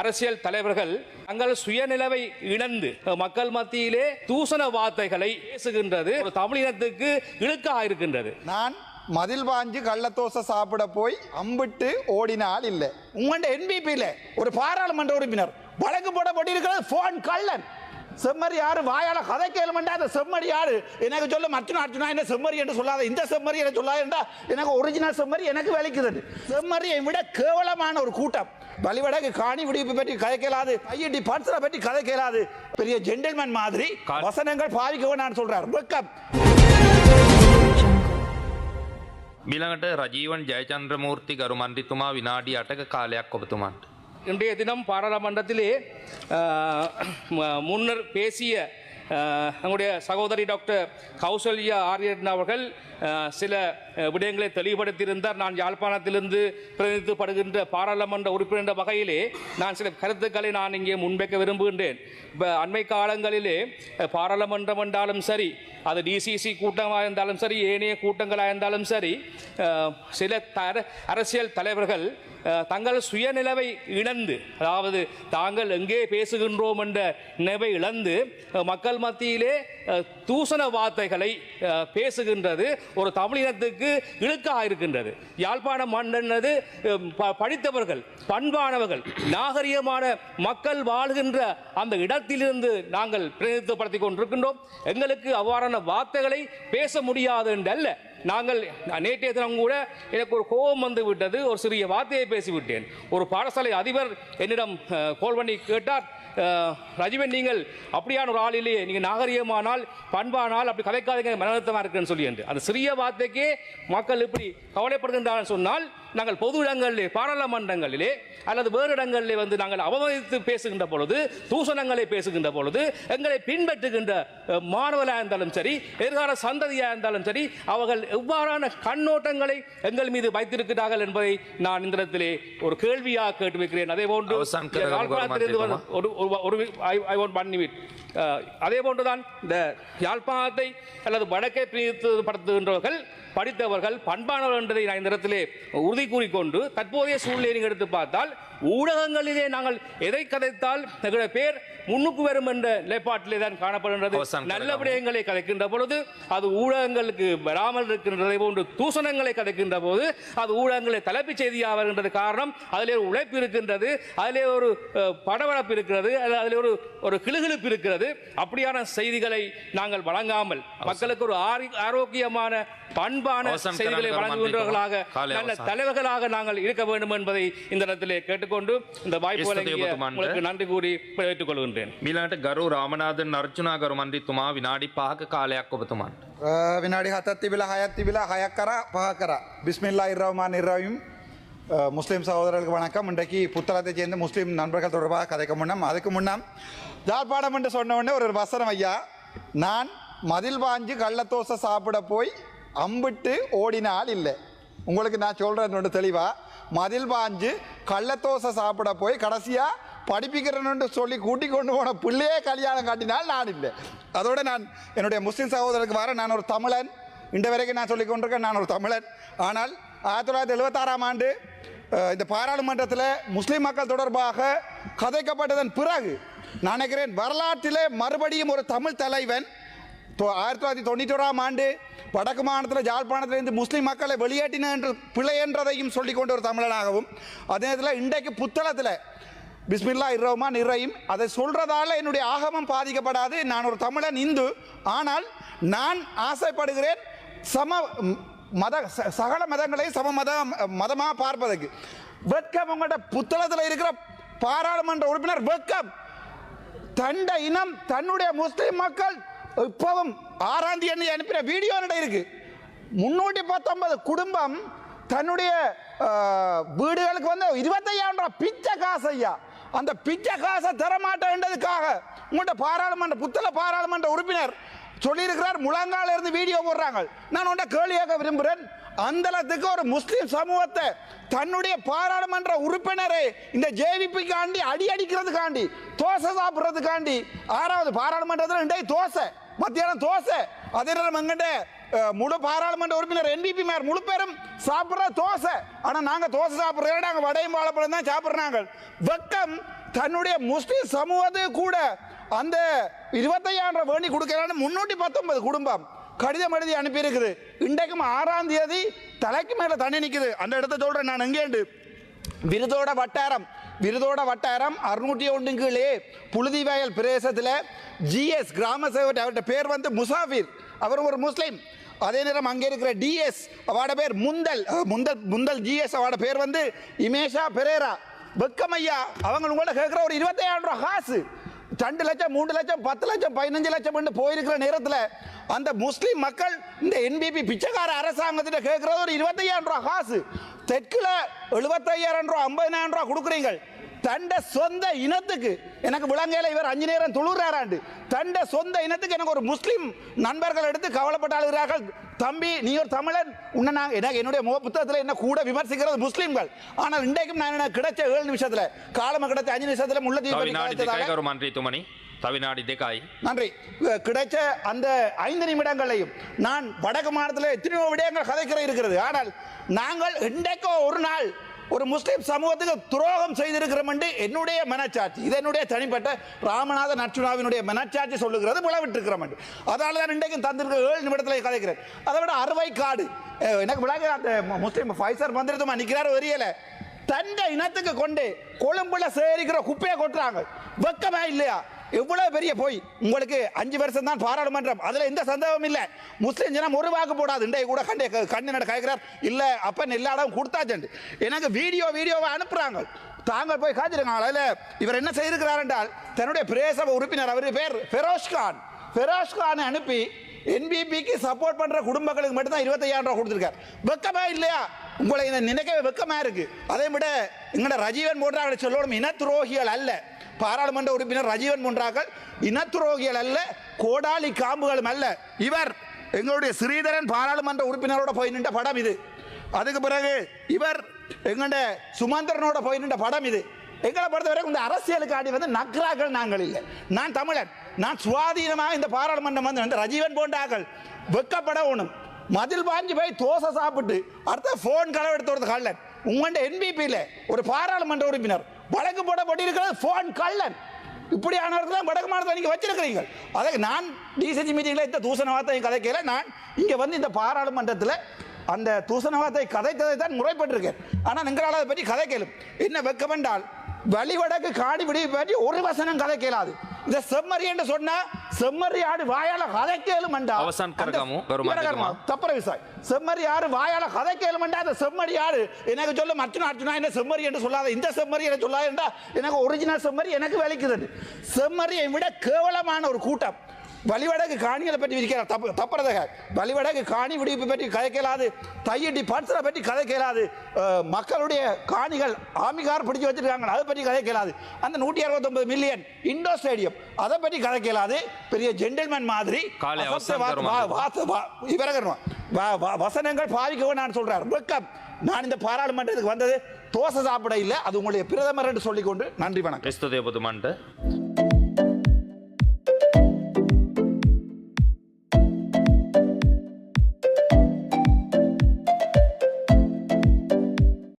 அரசியல் தலைவர்கள் தங்கள் சுயநிலவை இழந்து மக்கள் மத்தியிலே தூசண வார்த்தைகளை பேசுகின்றது. ஒரு தமிழினத்துக்கு இழுக்காக இருக்கின்றது நான் மதில் வாஞ்சு கள்ளத்தோசை சாப்பிட போய் அம்பிட்டு ஓடினால் இல்லை. உங்கள்ட்ட என்பிபியில் ஒரு பாராளுமன்ற உறுப்பினர் வழக்கு போடப்பட்டிருக்கிறது போன் கள்ளன். செம்மறி யாரு வாயால கதை கேளுமண்டா அந்த செம்மறி யாரு எனக்கு சொல்ல அர்ஜுனா அர்ஜுனா என்ன செம்மறி என்று சொல்லாத இந்த செம்மறி என்ன சொல்லாதா எனக்கு ஒரிஜினல் செம்மறி எனக்கு வலிக்குது செம்மறியை விட கேவலமான ஒரு கூட்டம் வழிவடக்கு காணி விடுவிப்பு பற்றி கதை கேளாது ஐயடி பட்சரை பற்றி கதை கேளாது பெரிய ஜென்டில்மேன் மாதிரி வசனங்கள் பாவிக்க வேணாம்னு சொல்றார் வெக்கம் මිළඟට රජීවන් ජයචන්ද්‍රමූර්ති ගරු මන්ත්‍රීතුමා විනාඩි 8ක කාලයක් ඔබතුමාට. இன்றைய தினம் பாராளுமன்றத்திலே முன்னர் பேசிய அஹ், நம்முடைய சகோதரி டாக்டர் கௌசல்யா ஆரியன் அவர்கள் சில விடயங்களை தெளிவுபடுத்தியிருந்தார். நான் யாழ்ப்பாணத்திலிருந்து பிரதிநிதித்துவப்படுகின்ற பாராளுமன்ற உறுப்பினர் என்ற வகையிலே நான் சில கருத்துக்களை நான் இங்கே முன்வைக்க விரும்புகின்றேன். இப்போ அண்மை காலங்களிலே பாராளுமன்றம் என்றாலும் சரி அது டிசிசி கூட்டமாக இருந்தாலும் சரி ஏனைய கூட்டங்களாக இருந்தாலும் சரி சில தர அரசியல் தலைவர்கள் தங்கள் சுயநிலவை இழந்து அதாவது தாங்கள் எங்கே பேசுகின்றோம் என்ற நினைவை இழந்து மக்கள் மத்தியிலே தூசண வார்த்தைகளை பேசுகின்றது ஒரு தமிழினத்துக்கு இழுக்காக இருக்கின்றது யாழ்ப்பாண மன்னது படித்தவர்கள் பண்பானவர்கள் நாகரிகமான மக்கள் வாழ்கின்ற அந்த இடத்திலிருந்து நாங்கள் பிரதிநிதித்துவப்படுத்திக் கொண்டிருக்கின்றோம். எங்களுக்கு அவ்வாறான வார்த்தைகளை பேச முடியாது என்றல்ல. நாங்கள் நேற்றைய தினம் கூட எனக்கு ஒரு கோபம் வந்து விட்டது ஒரு சிறிய வார்த்தையை பேசிவிட்டேன். ஒரு பாடசாலை அதிபர் என்னிடம் கோல் பண்ணி கேட்டார் ரஜிவன் நீங்கள் அப்படியான ஒரு ஆள் இல்லையே நீங்கள் நாகரிகமானால் பண்பானால் அப்படி கதைக்காதீங்க மனநலத்தமாக இருக்குன்னு சொல்லி என்று. அந்த சிறிய வார்த்தைக்கே மக்கள் இப்படி கவலைப்படுகின்றார்கள் சொன்னால் நாங்கள் பொது இடங்களிலே பாராளுமன்றங்களிலே அல்லது வேறு இடங்களிலே வந்து நாங்கள் அவமதித்து பேசுகின்ற பொழுது தூசணங்களை பேசுகின்ற பொழுது எங்களை பின்பற்றுகின்ற அஹ், மாணவர்களாக இருந்தாலும் சரி எதிர்கால சந்ததியாக இருந்தாலும் சரி அவர்கள் எவ்வாறான கண்ணோட்டங்களை எங்கள் மீது வைத்திருக்கிறார்கள் என்பதை நான் இந்த இடத்திலே ஒரு கேள்வியாக கேட்டு வைக்கிறேன். அதே போன்று அதே போன்றுதான் இந்த யாழ்ப்பாணத்தை அல்லது வடக்கை பிரித்துப்படுத்துகின்றவர்கள் படித்தவர்கள் பண்பானவர்கள் என்பதை நான் இந்த இடத்திலே உறுதி கூறிக்கொண்டு தற்போதைய நீங்கள் எடுத்து பார்த்தால் ஊடகங்களிலே நாங்கள் எதை கதைத்தால் எங்களுடைய பேர் முன்னுக்கு வரும் என்ற நிலைப்பாட்டிலே தான் காணப்படுகின்றது. நல்ல. விடயங்களை கதைக்கின்ற பொழுது அது ஊடகங்களுக்கு வராமல் இருக்கின்றதை போன்று தூசணங்களை கதைக்கின்ற போது அது ஊடகங்களை தலைப்புச் செய்தியாக வருகின்றது. காரணம் அதிலே ஒரு உழைப்பு இருக்கின்றது அதிலே ஒரு படபடப்பு இருக்கிறது அதிலே ஒரு ஒரு கிளுகிழுப்பு இருக்கிறது. அப்படியான செய்திகளை நாங்கள் வழங்காமல் மக்களுக்கு ஒரு ஆரி- ஆரோக்கியமான பண்பான செய்திகளை வழங்குகின்றவர்களாக நல்ல அவசான். நண்பர்களாக நாங்கள் இருக்க வேண்டும் என்பதை இந்த இடத்திலே கேட்டுக்கொண்டு இந்த வாய்ப்பு உங்களுக்கு நன்றி கூறி வரவேற்றுக் கொள்கின்றேன் මීලාට கரு රාමනාදන් අර්චනා ගරු මන්ත්‍රීතුමා විනාඩි வினாடி කාලයක් ඔබතුමන් විනාඩි හතත් තිබිලා හයත් තිබිලා හයක් කරා පහ பிஸ்மில்லா இர்ரஹ்மான் இர்ரஹீம் முஸ்லீம் சகோதரர்களுக்கு வணக்கம். இன்றைக்கு புத்தளத்தை சேர்ந்த முஸ்லீம் நண்பர்கள் தொடர்பாக கதைக்க முன்னம் அதுக்கு முன்னம் ஜாழ்ப்பாடம் என்று சொன்ன உடனே ஒரு வசனம் ஐயா. நான் மதில் வாஞ்சு கள்ளத்தோசை சாப்பிட போய் அம்பிட்டு ஓடின இல்லை. உங்களுக்கு நான் சொல்கிறேன் தெளிவாக மதில் பாஞ்சு கள்ளத்தோசை சாப்பிட போய் கடைசியாக படிப்பிக்கிறேன்னு சொல்லி கூட்டி கொண்டு போன பிள்ளையே கல்யாணம் காட்டினால் நான் இல்லை. அதோட நான் என்னுடைய முஸ்லீம் சகோதரருக்கு வர நான் ஒரு தமிழன். இன்று வரைக்கும் நான் சொல்லி கொண்டிருக்கேன் நான் ஒரு தமிழன். ஆனால் ஆயிரத்தி தொள்ளாயிரத்தி எழுபத்தாறாம் ஆண்டு இந்த பாராளுமன்றத்தில் முஸ்லீம் மக்கள் தொடர்பாக கதைக்கப்பட்டதன் பிறகு நான் நினைக்கிறேன் வரலாற்றிலே மறுபடியும் ஒரு தமிழ் தலைவன் ஆயிரத்தி தொள்ளாயிரத்தி தொண்ணூற்றி ஓராம் ஆண்டு வடக்கு மாநிலத்தில் ஜாழ்ப்பாணத்திலிருந்து முஸ்லீம் மக்களை வெளியேற்றின என்று பிழை என்றதையும் சொல்லிக்கொண்டு ஒரு தமிழனாகவும் அதே நேரத்தில் இன்றைக்கு புத்தளத்தில் பிஸ்மில்லா இரவுமான் இர்ரஹீம் அதை சொல்கிறதால என்னுடைய ஆகமம் பாதிக்கப்படாது. நான் ஒரு தமிழன் இந்து ஆனால் நான் ஆசைப்படுகிறேன் சம மத ச- சகல மதங்களை சம மத மதமாக பார்ப்பதற்கு. வெட்கம் உங்கள்கிட்ட புத்தளத்தில் இருக்கிற பாராளுமன்ற உறுப்பினர் வெட்கம். தண்ட இனம் தன்னுடைய முஸ்லீம் மக்கள் இப்பவும் ஆறாம் தேதி அனுப்பின வீடியோ என்னிடம் இருக்கு? முன்னூற்றி பத்தொன்பது குடும்பம் தன்னுடைய வீடுகளுக்கு வந்து இருபத்தையாயிரம் பிச்சை காசு ஐயா. அந்த பிச்சை காசை தரமாட்டேன்றதுக்காக உங்கள்கிட்ட பாராளுமன்ற புத்தள பாராளுமன்ற உறுப்பினர் சொல்லியிருக்கிறார். முழங்கால இருந்து வீடியோ போடுறாங்க. நான் உன்ட கேள்வி கேட்க விரும்புகிறேன் அந்தளத்துக்கு ஒரு முஸ்லீம் சமூகத்தை தன்னுடைய பாராளுமன்ற உறுப்பினரை இந்த ஜேவிபிக்காண்டி அடி அடிக்கிறதுக்காண்டி தோசை சாப்பிட்றதுக்காண்டி ஆறாவது பாராளுமன்றத்தில் இன்றைய தோசை. மத்தியானம் தோசை. அதே நேரம் எங்கிட்ட முழு பாராளுமன்ற உறுப்பினர் என்பிபி மேர் முழு பேரும் சாப்பிட்ற தோசை. ஆனா நாங்க தோசை சாப்பிட்றோம் நாங்க வடையும் வாழைப்பழம் தான் சாப்பிட்றாங்க வெக்கம் தன்னுடைய முஸ்லிம் சமூகத்தை கூட அந்த இருபத்தையாயிரம் வேண்டி கொடுக்கறான்னு முன்னூற்றி பத்தொன்பது குடும்பம் கடிதம் எழுதி அனுப்பியிருக்குது. இன்றைக்கும் ஆறாம் தேதி தலைக்கு மேல தண்ணி நிற்குது அந்த இடத்த சொல்றேன் நான் எங்கேண்டு? விருதோட வட்டாரம். விருதோட வட்டாரம் அறுநூற்றி ஒன்று கீழே புழுதிவயல் பிரதேசத்தில் ஜிஎஸ் கிராம சேவட் அவர்கிட்ட பேர் வந்து முசாஃபிர். அவர் ஒரு முஸ்லீம். அதே நேரம் அங்கே இருக்கிற டிஎஸ் அவட பேர் முந்தல். முந்தல் முந்தல் ஜிஎஸ் அவட பேர் வந்து இமேஷா பெரேரா. வெக்கமையா அவங்க உங்கள்ட்ட கேட்குற ஒரு இருபத்தையாயிரம் ரூபா காசு. ரெண்டு லட்சம் மூன்று லட்சம் பத்து லட்சம் பதினஞ்சு லட்சம் போயிருக்கிற நேரத்தில் அந்த முஸ்லீம் மக்கள் இந்த என்பிபி பிச்சைக்கார அரசாங்கத்திட்ட கேட்குறது ஒரு இருபத்தையாயிரம் ரூபா காசு. தெற்குல எழுபத்தையாயிரம் ரூபா ஐம்பதினாயிரம் ரூபா கொடுக்குறீங்க தண்ட சொந்த இனத்துக்கு எனக்கு விலங்கையில் இவர் அஞ்சு நேரம் துளுறாராண்டு தண்ட சொந்த இனத்துக்கு எனக்கு ஒரு முஸ்லீம் நண்பர்கள் எடுத்து கவலைப்பட்டாளுகிறார்கள் தம்பி நீ ஒரு தமிழன். உன்னை நான் எனக்கு என்னுடைய முக புத்தகத்தில் என்ன கூட விமர்சிக்கிறது முஸ்லீம்கள். ஆனால் இன்றைக்கும் நான் என்ன கிடைச்ச ஏழு நிமிஷத்தில் காலமாக கிடைச்ச அஞ்சு நிமிஷத்தில் முள்ளத்தீவு நன்றி துமணி. தவிநாடி திகாய். நன்றி. கிடைச்ச அந்த ஐந்து நிமிடங்களையும் நான் வடக்கு மாநிலத்தில் எத்தனையோ விடயங்கள் கதைக்கிற இருக்கிறது. ஆனால் நாங்கள் இன்றைக்கோ ஒரு நாள் ஒரு முஸ்லீம் சமூகத்துக்கு துரோகம் செய்திருக்கிறோம் என்று என்னுடைய மனச்சாட்சி. இது என்னுடைய தனிப்பட்ட ராமநாத நச்சுனாவினுடைய மனச்சாட்சி சொல்லுகிறது விளவிட்டிருக்கிறோம் என்று அதனால தான் இன்றைக்கும் தந்திருக்க ஏழு நிமிடத்தில் கதைக்கிறேன். அதை விட அறுவை காடு. எனக்கு விளங்க அந்த முஸ்லீம் ஃபைசர் மந்திரத்துமா நிற்கிறார் தெரியல தந்த இனத்துக்கு கொண்டு கொழும்புல சேரிக்கிற குப்பையை கொட்டுறாங்க. வெக்கமே இல்லையா? எவ்வளவு பெரிய போய் உங்களுக்கு அஞ்சு வருஷம் தான் பாராளுமன்றம். அதுல எந்த சந்தேகமும் இல்ல. முஸ்லிம் ஜனம் ஒரு வாக்கு போடாது. இன்றைய கூட கண்டே கண்ணு நட கேட்கிறார் இல்ல அப்பன் எல்லா இடம் கொடுத்தாச்சு எனக்கு வீடியோ வீடியோவை அனுப்புறாங்க. தாங்கள் போய் காத்திருக்காங்களா அதில் இவர் என்ன செய்திருக்கிறார் என்றால் தன்னுடைய பிரேசப உறுப்பினர் அவர் பேர் ஃபெரோஸ் கான். அனுப்பி என்பிபிக்கு சப்போர்ட் பண்ற குடும்பங்களுக்கு மட்டும்தான் இருபத்தையாயிரம் ரூபாய் கொடுத்துருக்காரு. வெக்கமா இல்லையா? உங்களை இதை நினைக்கவே வெக்கமா இருக்கு. அதை விட எங்கட ரஜீவன் போன்ற சொல்லணும். இன துரோகிகள் அல்ல. பாராளுமன்ற உறுப்பினர் ரஜீவன் போன்றார்கள் இனத்துரோகிகள் அல்ல கோடாலி காம்புகளும் அல்ல. இவர் எங்களுடைய ஸ்ரீதரன் பாராளுமன்ற உறுப்பினரோட போய் நின்ற படம் இது. அதுக்கு பிறகு இவர் எங்களுடைய சுமந்திரனோட போய் நின்ற படம் இது. எங்களை பொறுத்தவரை இந்த அரசியலுக்கு ஆடி வந்து நக்ராக்கள் நாங்கள் இல்லை. நான் தமிழன். நான் சுவாதீனமாக இந்த பாராளுமன்றம் வந்து வந்து ரஜீவன் போன்றாக்கள் வெக்கப்பட ஒன்றும் மதில் பாஞ்சு போய் தோசை சாப்பிட்டு அடுத்த ஃபோன் களவு எடுத்து வரது கல்லன் உங்கள்கிட்ட என்பிபியில் ஒரு பாராளுமன்ற உறுப்பினர். வழக்கு போடப்பட்டிருக்கிறது ஃபோன் கள்ளன். இப்படியானவர்கள் இடத்துல வடக்கு மாநிலத்தை நீங்கள் வச்சிருக்கிறீங்க அதை நான் டிசிஜி மீட்டிங்கில் இந்த தூசண வார்த்தை கதைக்கல. நான் இங்கே வந்து இந்த பாராளுமன்றத்தில் அந்த தூசண வார்த்தை கதைத்ததை தான் முறைப்பட்டிருக்கேன். ஆனால் நீங்களால் அதை பற்றி கதை கேளும் என்ன வெக்கமென்றால் வழிவடக்கு காடி விடிவு பற்றி ஒரு வசனம் கதை கேளாது. இந்த செம்மறி என்று சொன்னா செம்மறி ஆடு வாயால கதை கேளும் அவசான் கரகமு, கருமாந்திரமா. தப்புற விசாய் செம்மறி ஆடு வாயால கதை கேளுமெண்டா அந்த செம்மறி ஆடு எனக்கு சொல்ல அர்ச்சனா அர்ச்சனா என்ன செம்மறி என்று சொல்லாத இந்த செம்மறி என்று சொல்லாதா எனக்கு ஒரிஜினல் செம்மறி எனக்கு வலிக்குது செம்மறியை விட கேவலமான ஒரு கூட்டம். வழிவடகு காணிகளை பற்றி விரிக்கிறார். தப்பு தப்புறதாக. வழிவடகு காணி விடுவிப்பு பற்றி கதை கேளாது. தையட்டி பட்சரை பற்றி கதை கேளாது. மக்களுடைய காணிகள் ஆமிகார் பிடிச்சி வச்சிருக்காங்க. அதை பற்றி கதை கேளாது. அந்த நூற்றி அறுபத்தொன்பது மில்லியன் இண்டோர் ஸ்டேடியம் அதை பற்றி கதை கேளாது. பெரிய ஜென்டில்மேன் மாதிரி வசனங்கள் பாவிக்கவும் நான் சொல்றார். வெக்கம் நான் இந்த பாராளுமன்றத்துக்கு வந்தது தோசை சாப்பிட இல்லை. அது உங்களுடைய பிரதமர் என்று சொல்லிக்கொண்டு நன்றி வணக்கம்.